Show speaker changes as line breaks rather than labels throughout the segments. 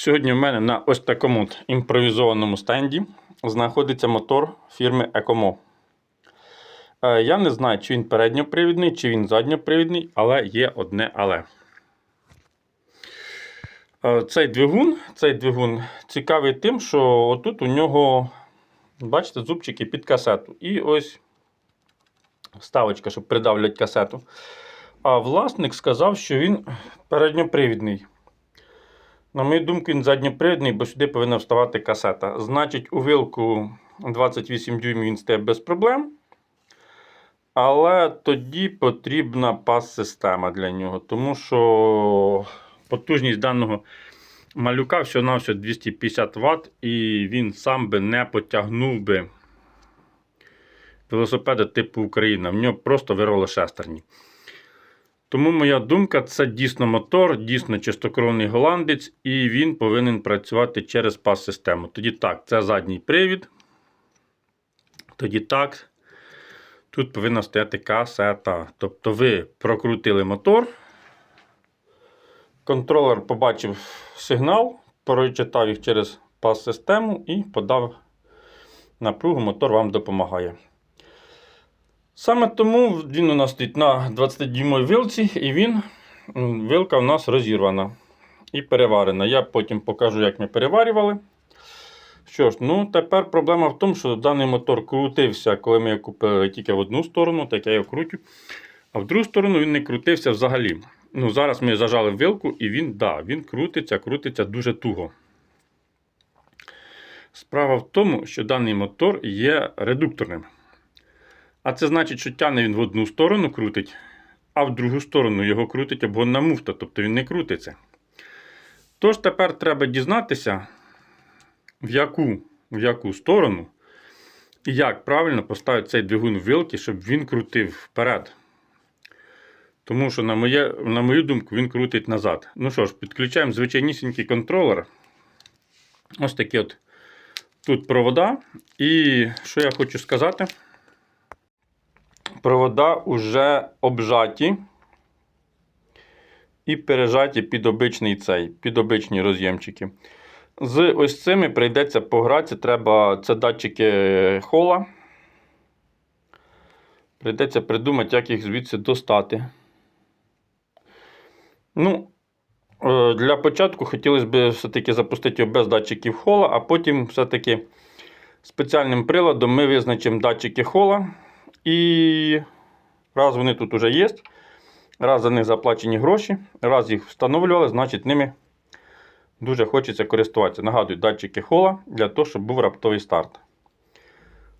Сьогодні в мене на ось такому імпровізованому стенді знаходиться мотор фірми Ecomo. Е, Я не знаю, чи він передньопривідний, чи він задньопривідний, але є одне але. Е, Цей двигун, цей двигун цікавий тим, що отут у нього, бачите, зубчики під касету. І ось вставочка, щоб придавлять касету. А власник сказав, що він передньопривідний. На мою думку, він задньопривідний, бо сюди повинна вставати касета. Значить, у вилку 28 дюймів він стає без проблем. Але тоді потрібна пас-система для нього, тому що потужність даного малюка всього-навсього 250 Вт, і він сам би не потягнув би велосипеда типу Україна. В нього просто вирвало шестерні. Тому моя думка, це дійсно мотор, дійсно чистокровний голландець, і він повинен працювати через пас-систему. Тоді так, це задній привід. Тоді так, тут повинна стояти касета. Тобто ви прокрутили мотор. Контролер побачив сигнал, прочитав їх через пас-систему і подав напругу, мотор вам допомагає. Саме тому він у нас стоїть на 20-дюймовій вилці, і він, вилка у нас розірвана і переварена. Я потім покажу, як ми переварювали. Що ж, ну тепер проблема в тому, що даний мотор крутився, коли ми його купили тільки в одну сторону, так я його крутю. А в другу сторону він не крутився взагалі. Ну, Зараз ми зажали вилку, і він, да, він крутиться, крутиться дуже туго. Справа в тому, що даний мотор є редукторним. А це значить, що тягне він в одну сторону крутить, а в другу сторону його крутить обгонна муфта, тобто він не крутиться. Тож тепер треба дізнатися, в яку, в яку сторону і як правильно поставити цей двигун в вилки, щоб він крутив вперед. Тому що, на, моє, на мою думку, він крутить назад. Ну що ж, підключаємо звичайнісінький контролер. Ось такі от тут провода. І що я хочу сказати? Провода вже обжаті і пережаті під обичний цей, під обичні роз'ємчики. З ось цими прийдеться погратися. Треба це датчики хола. Прийдеться придумати, як їх звідси достати. Ну, е, для початку хотілося б все-таки запустити його без датчиків хола, а потім все-таки спеціальним приладом ми визначимо датчики хола. І раз вони тут вже є, раз за них заплачені гроші, раз їх встановлювали, значить ними дуже хочеться користуватися. Нагадую, датчики хола для того, щоб був раптовий старт.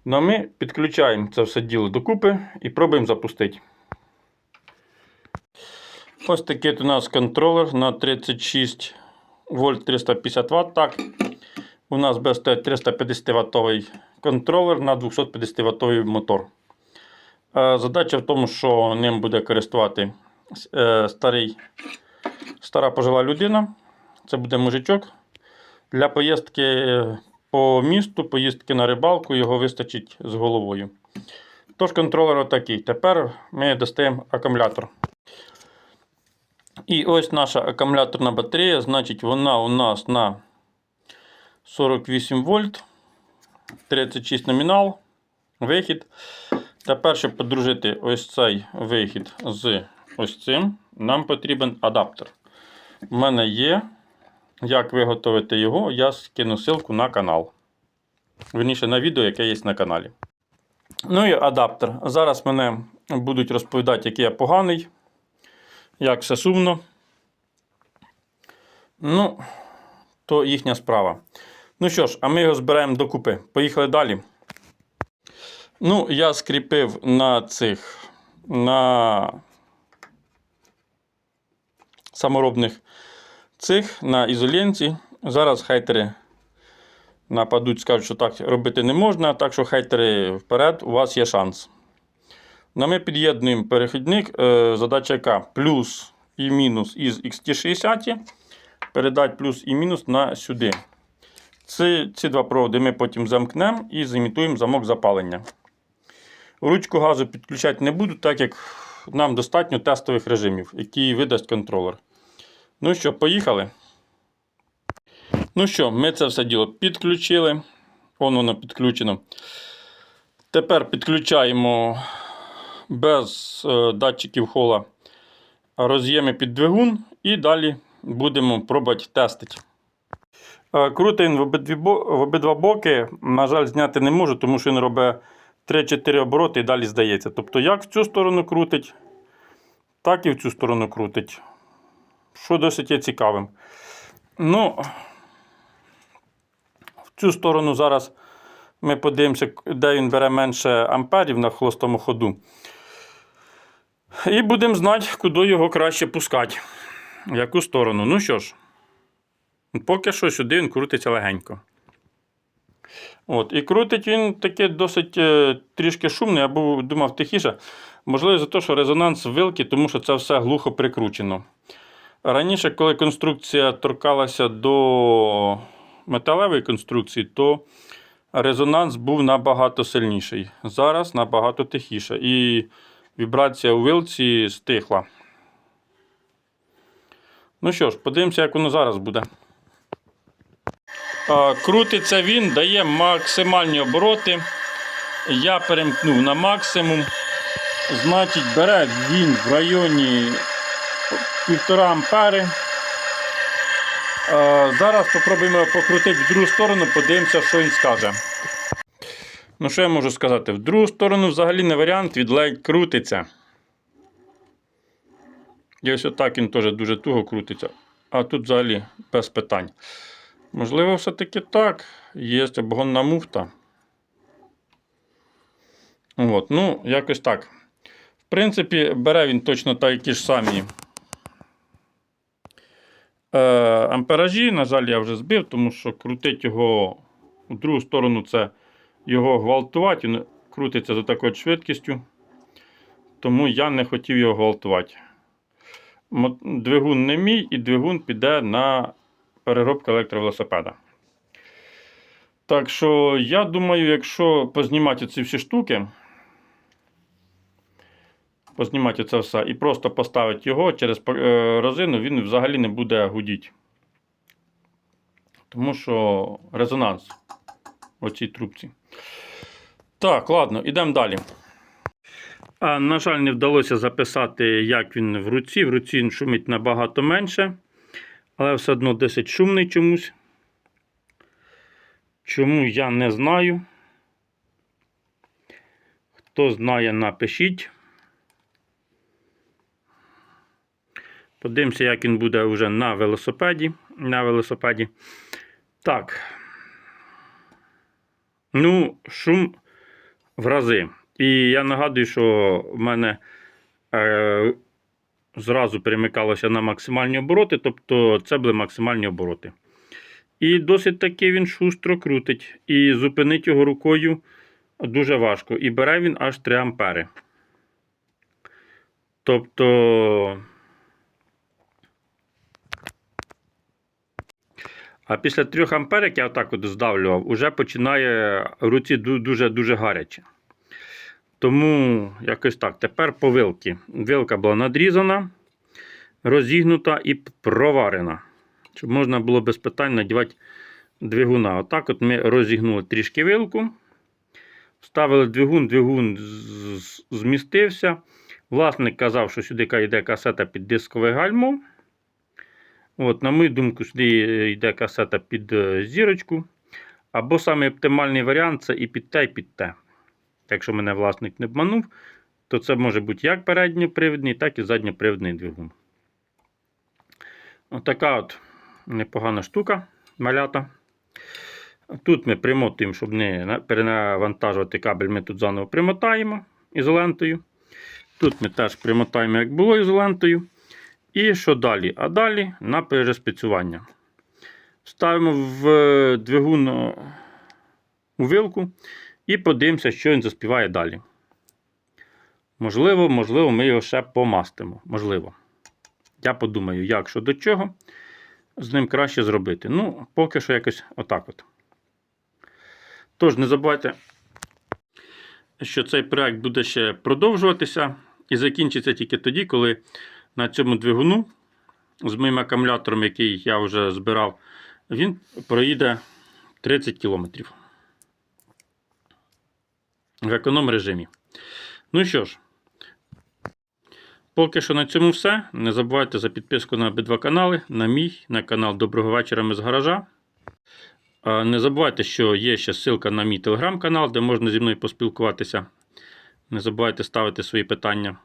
Ну а ми підключаємо це все діло докупи і пробуємо запустити. Ось такий у нас контролер на 36 вольт 350 Вт. Так, у нас без 350 ваттовий контролер на 250 ваттовий мотор. Е, Задача в тому, що ним буде користувати е, старий, стара пожила людина. Це буде мужичок. Для поїздки по місту, поїздки на рибалку, його вистачить з головою. Тож контролер отакий. Тепер ми достаємо акумулятор. І ось наша акумуляторна батарея, значить, вона у нас на 48 вольт, 36 номінал, вихід. Тепер, щоб подружити ось цей вихід з ось цим, нам потрібен адаптер. У мене є. Як виготовити його, я скину ссылку на канал. Верніше на відео, яке є на каналі. Ну і адаптер. Зараз мене будуть розповідати, який я поганий, як все сумно. Ну, то їхня справа. Ну що ж, а ми його збираємо докупи. Поїхали далі. Ну, я скріпив на цих на саморобних цих на ізолінці. Зараз хейтери нападуть, скажуть, що так робити не можна. Так що хейтери вперед, у вас є шанс. Ну, ми під'єднуємо перехідник. Е, Задача яка плюс і мінус із XT60. Передати плюс і мінус на сюди. Ці, ці два проводи ми потім замкнемо і зімітуємо замок запалення. Ручку газу підключати не буду, так як нам достатньо тестових режимів, які видасть контролер. Ну що, поїхали. Ну що, ми це все діло підключили. Вон воно підключено. Тепер підключаємо без е, датчиків хола роз'єми під двигун і далі будемо пробувати тестити. Е, Крутий в в обидва боки. На жаль, зняти не можу, тому що він робить 3-4 обороти і далі здається. Тобто, як в цю сторону крутить, так і в цю сторону крутить. Що досить є цікавим. Ну, в цю сторону зараз ми подивимося, де він бере менше амперів на холостому ходу. І будемо знати, куди його краще пускати. В яку сторону. Ну що ж, поки що сюди він крутиться легенько. От, і крутить він таке досить е, трішки шумний, я був, думав тихіше. Можливо, за те, що резонанс вилки, тому що це все глухо прикручено. Раніше, коли конструкція торкалася до металевої конструкції, то резонанс був набагато сильніший. Зараз набагато тихіше. І вібрація у вилці стихла. Ну що ж, подивимося, як воно зараз буде. Крутиться він, дає максимальні обороти. Я перемкнув на максимум. Значить, бере він в районі 1,5 ампери. Зараз спробуємо покрутити в другу сторону, подивимося, що він скаже. Ну, що я можу сказати? В другу сторону взагалі не варіант, від ледь крутиться. І ось отак він теж дуже туго крутиться. А тут взагалі без питань. Можливо, все-таки так. Є обгонна муфта. От, ну, якось так. В принципі, бере він точно такі ж самі е, амперажі. На жаль, я вже збив, тому що крутить його в другу сторону це його гвалтувати. Він крутиться за такою швидкістю. Тому я не хотів його гвалтувати. Двигун не мій, і двигун піде на переробку електровелосипеда. Так що, я думаю, якщо познімати ці всі штуки, познімати це все і просто поставити його через е, резину, він взагалі не буде гудіти. Тому що резонанс у цій трубці. Так, ладно, йдемо далі. А, на жаль, не вдалося записати, як він в руці. В руці він шумить набагато менше, але все одно досить шумний чомусь. Чому я не знаю. Хто знає, напишіть. Подивимося, як він буде вже на велосипеді. На велосипеді. Так. Ну, шум в рази. І я нагадую, що в мене е, зразу перемикалося на максимальні обороти, тобто це були максимальні обороти. І досить таки він шустро крутить. І зупинити його рукою дуже важко. І бере він аж 3 ампери. Тобто. А після 3 ампер, як я отак от здавлював, уже починає руці дуже-дуже гаряче. Тому якось так. Тепер по вилки. Вилка була надрізана, розігнута і проварена. Щоб можна було без питань надівати двигуна. Отак от ми розігнули трішки вилку. Вставили двигун, двигун змістився. Власник казав, що сюди йде касета під дискове гальмо. От, на мою думку, сюди йде касета під е, зірочку. Або самий оптимальний варіант це і під те, і під те. Якщо мене власник не обманув, то це може бути як передньопривідний, так і задньопривідний двигун. Отака от непогана штука, малята. Тут ми примотуємо, щоб не на- перенавантажувати кабель, ми тут заново примотаємо ізолентою. Тут ми теж примотаємо, як було ізолентою. І що далі? А далі на переспецювання. Ставимо в е, двигун у вилку і подивимося, що він заспіває далі. Можливо, можливо, ми його ще помастимо. Можливо. Я подумаю, як що до чого з ним краще зробити. Ну, поки що якось отак от. Тож, не забувайте, що цей проект буде ще продовжуватися і закінчиться тільки тоді, коли на цьому двигуну з моїм акумулятором, який я вже збирав він проїде 30 кілометрів в економ режимі. Ну що ж, поки що на цьому все. Не забувайте за підписку на обидва канали, на мій, на канал Доброго вечора ми з гаража. Не забувайте, що є ще ссылка на мій телеграм-канал, де можна зі мною поспілкуватися. Не забувайте ставити свої питання